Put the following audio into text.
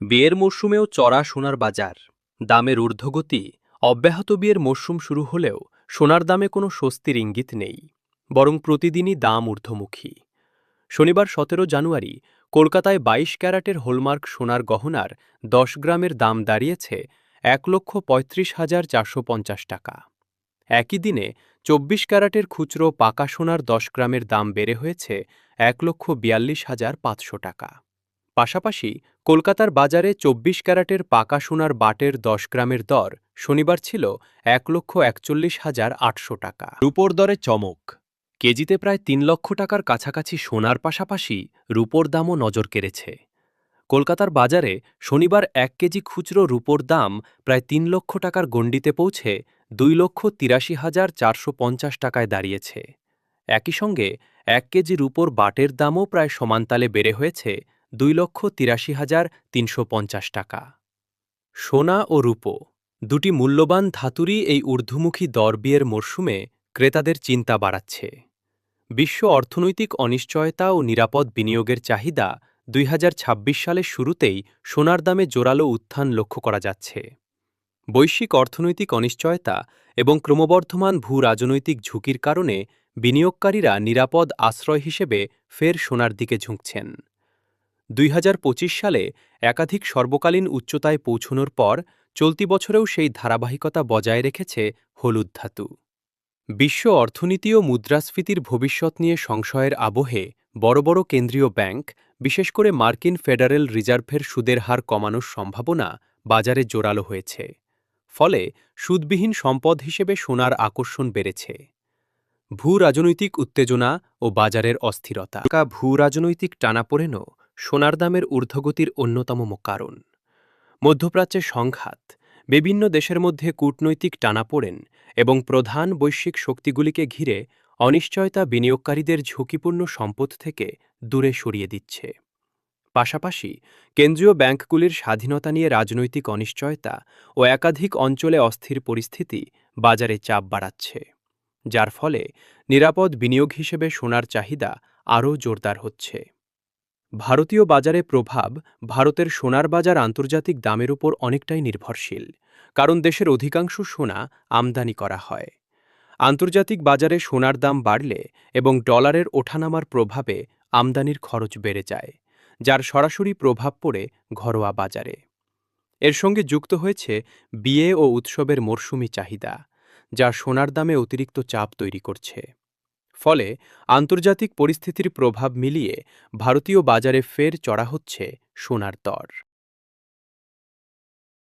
বিয়ের মরশুমেও চড়া সোনার বাজার। দামের ঊর্ধ্বগতি, অব্যাহত বিয়ের মরশুম শুরু হলেও সোনার দামে কোনো স্বস্তির ইঙ্গিত নেই, বরং প্রতিদিনই দাম ঊর্ধ্বমুখী। শনিবার সতেরো জানুয়ারি, কলকাতায় বাইশ ক্যারাটের হোলমার্ক সোনার গহনার দশ গ্রামের দাম দাঁড়িয়েছে এক লক্ষ পঁয়ত্রিশ হাজার চারশো পঞ্চাশ টাকা। একই দিনে চব্বিশ ক্যারাটের খুচরো পাকা সোনার দশ গ্রামের দাম বেড়ে হয়েছে এক লক্ষ বিয়াল্লিশ হাজার পাঁচশো টাকা। পাশাপাশি কলকাতার বাজারে চব্বিশ ক্যারাটের পাকা সোনার বাটের দশ গ্রামের দর শনিবার ছিল এক লক্ষ একচল্লিশ হাজার আটশো টাকা। রুপোর দরে চমক। কেজিতে প্রায় তিন লক্ষ টাকার কাছাকাছি সোনার পাশাপাশি রুপোর দামও নজর কেড়েছে। কলকাতার বাজারে শনিবার এক কেজি খুচরো রুপোর দাম প্রায় তিন লক্ষ টাকার গণ্ডিতে পৌঁছে দুই লক্ষ তিরাশি হাজার চারশো পঞ্চাশ টাকায় দাঁড়িয়েছে। একই সঙ্গে এক কেজি রুপোর বাটের দামও প্রায় সমানতালে বেড়ে হয়েছে দুই লক্ষ তিরাশি হাজার তিনশো পঞ্চাশ টাকা। সোনা ও রূপো, দুটি মূল্যবান ধাতুরই এই ঊর্ধ্বমুখী দর বিয়ের মরশুমে ক্রেতাদের চিন্তা বাড়াচ্ছে। বিশ্ব অর্থনৈতিক অনিশ্চয়তা ও নিরাপদ বিনিয়োগের চাহিদা দুই হাজার ছাব্বিশ সালের শুরুতেই সোনার দামে জোরালো উত্থান লক্ষ্য করা যাচ্ছে। বৈশ্বিক অর্থনৈতিক অনিশ্চয়তা এবং ক্রমবর্ধমান ভূ রাজনৈতিক ঝুঁকির কারণে বিনিয়োগকারীরা নিরাপদ আশ্রয় হিসেবে ফের সোনার দিকে ঝুঁকছেন। দুই হাজার পঁচিশ সালে একাধিক সর্বকালীন উচ্চতায় পৌঁছনোর পর চলতি বছরেও সেই ধারাবাহিকতা বজায় রেখেছে হলুদ ধাতু। বিশ্ব অর্থনীতি ও মুদ্রাস্ফীতির ভবিষ্যৎ নিয়ে সংশয়ের আবহে বড় বড় কেন্দ্রীয় ব্যাংক, বিশেষ করে মার্কিন ফেডারেল রিজার্ভের সুদের হার কমানোর সম্ভাবনা বাজারে জোরালো হয়েছে। ফলে সুদবিহীন সম্পদ হিসেবে সোনার আকর্ষণ বেড়েছে। ভূ রাজনৈতিক উত্তেজনা ও বাজারের অস্থিরতা। ভূ রাজনৈতিক টানাপোড়েনও সোনার দামের ঊর্ধ্বগতির অন্যতম কারণ। মধ্যপ্রাচ্যের সংঘাত, বিভিন্ন দেশের মধ্যে কূটনৈতিক টানাপোড়েন এবং প্রধান বৈশ্বিক শক্তিগুলিকে ঘিরে অনিশ্চয়তা বিনিয়োগকারীদের ঝুঁকিপূর্ণ সম্পদ থেকে দূরে সরিয়ে দিচ্ছে। পাশাপাশি, কেন্দ্রীয় ব্যাংকগুলির স্বাধীনতা নিয়ে রাজনৈতিক অনিশ্চয়তা ও একাধিক অঞ্চলে অস্থির পরিস্থিতি বাজারে চাপ বাড়াচ্ছে, যার ফলে নিরাপদ বিনিয়োগ হিসেবে সোনার চাহিদা আরও জোরদার হচ্ছে। ভারতীয় বাজারে প্রভাব ভারতের সোনার বাজার আন্তর্জাতিক দামের উপর অনেকটাই নির্ভরশীল, কারণ দেশের অধিকাংশ সোনা আমদানি করা হয়। আন্তর্জাতিক বাজারে সোনার দাম বাড়লে এবং ডলারের ওঠানামার প্রভাবে আমদানির খরচ বেড়ে যায়, যার সরাসরি প্রভাব পড়ে ঘরোয়া বাজারে। এর সঙ্গে যুক্ত হয়েছে বিয়ে ও উৎসবের মরশুমি চাহিদা, যা সোনার দামে অতিরিক্ত চাপ তৈরি করছে। ফলে আন্তর্জাতিক পরিস্থিতির প্রভাব মিলিয়ে ভারতীয় বাজারে ফের চড়া হচ্ছে সোনার দর।